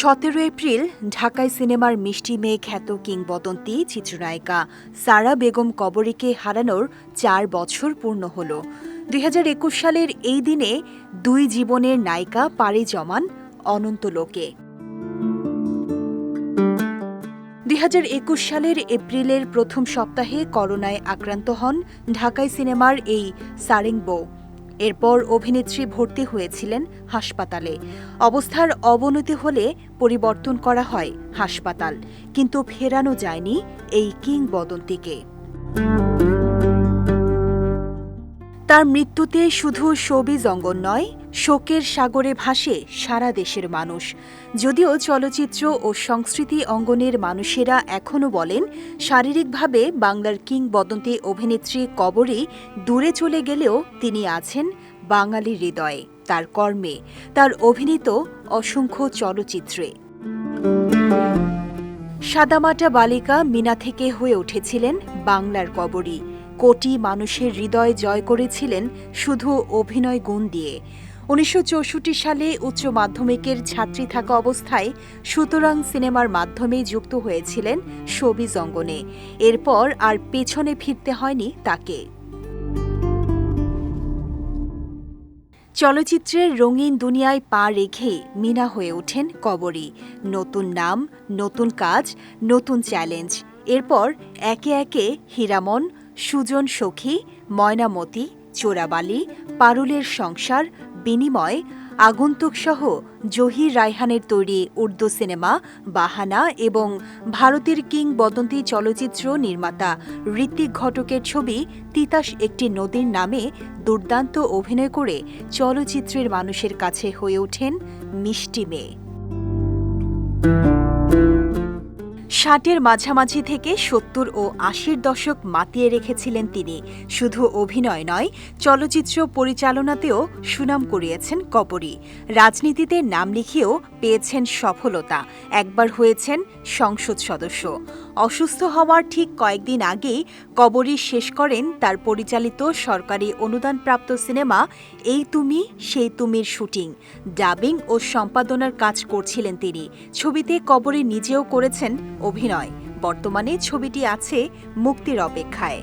সতেরো এপ্রিল ঢাকায় সিনেমার মিষ্টি মেয়ে খ্যাত কিংবদন্তি, চিত্রনায়িকা সারা বেগম কবরীকে হারানোর চার বছর পূর্ণ হল। দুই হাজার একুশ সালের এই দিনে দুই জীবনের নায়িকা পাড়ি জমান অনন্ত লোকে। দুই হাজার একুশ সালের এপ্রিলের প্রথম সপ্তাহে করোনায় আক্রান্ত হন ঢাকাই সিনেমার এই সারেংবো এরপর অভিনেত্রী ভর্তি হয়েছিলেন হাসপাতালে। অবস্থার অবনতি হলে পরিবর্তন করা হয় হাসপাতাল, কিন্তু ফেরানো যায়নি এই কিংবদন্তিকে। তার মৃত্যুতে শুধু শোবিজ অঙ্গন নয়, শোকের সাগরে ভাসে সারা দেশের মানুষ। যদিও চলচ্চিত্র ও সংস্কৃতি অঙ্গনের মানুষেরা এখনও বলেন, শারীরিকভাবে বাংলার কিংবদন্তি অভিনেত্রী কবরী দূরে চলে গেলেও তিনি আছেন বাঙালির হৃদয়ে, তার কর্মে। তার অভিনীত অসংখ্য চলচ্চিত্রে। সাদামাটা বালিকা মিনা থেকে হয়ে উঠেছিলেন বাংলার কবরী। কোটি মানুষের হৃদয় জয় করেছিলেন শুধু অভিনয় গুণ দিয়ে। উনিশশো চৌষট্টি সালে উচ্চ মাধ্যমিকের ছাত্রী থাকা অবস্থায় সুতরাং সিনেমার মাধ্যমে যুক্ত হয়েছিলেন ছবি অঙ্গনে এরপর আর পেছনে ফিরতে হয়নি তাকে। চলচ্চিত্রের রঙিন দুনিয়ায় পা রেখে মিনা হয়ে ওঠেন কবরী। নতুন নাম, নতুন কাজ, নতুন চ্যালেঞ্জ। এরপর একে একে হীরামন সুজন সখী, ময়নামতি, চোরাবালি, পারুলের সংসার, বিনিময়, আগন্তুক সহ জহির রায়হানের তৈরি উর্দু সিনেমা, বাহানা এবং ভারতের কিংবদন্তি চলচ্চিত্র নির্মাতা ঋত্বিক ঘটকের ছবি তিতাস একটি নদীর নামে দুর্দান্ত অভিনয় করে চলচ্চিত্রের মানুষের কাছে হয়ে ওঠেন মিষ্টি মেয়ে। ষাটের মাঝামাঝি থেকে সত্তর ও আশির দশক মাতিয়ে রেখেছিলেন তিনি। শুধু অভিনয় নয়, চলচ্চিত্র পরিচালনাতেও সুনাম করিয়েছেন কবরী রাজনীতিতে নাম লিখিয়েও পেয়েছেন সফলতা। একবার হয়েছেন সংসদ সদস্য। অসুস্থ হওয়ার ঠিক কয়েকদিন আগেই কবরী শেষ করেন তার পরিচালিত সরকারি অনুদানপ্রাপ্ত সিনেমা এই তুমি, সেই তুমির শুটিং। ডাবিং ও সম্পাদনার কাজ করছিলেন তিনি। ছবিতে কবরী নিজেও করেছেন অভিনয়। বর্তমানে ছবিটি আছে মুক্তির অপেক্ষায়।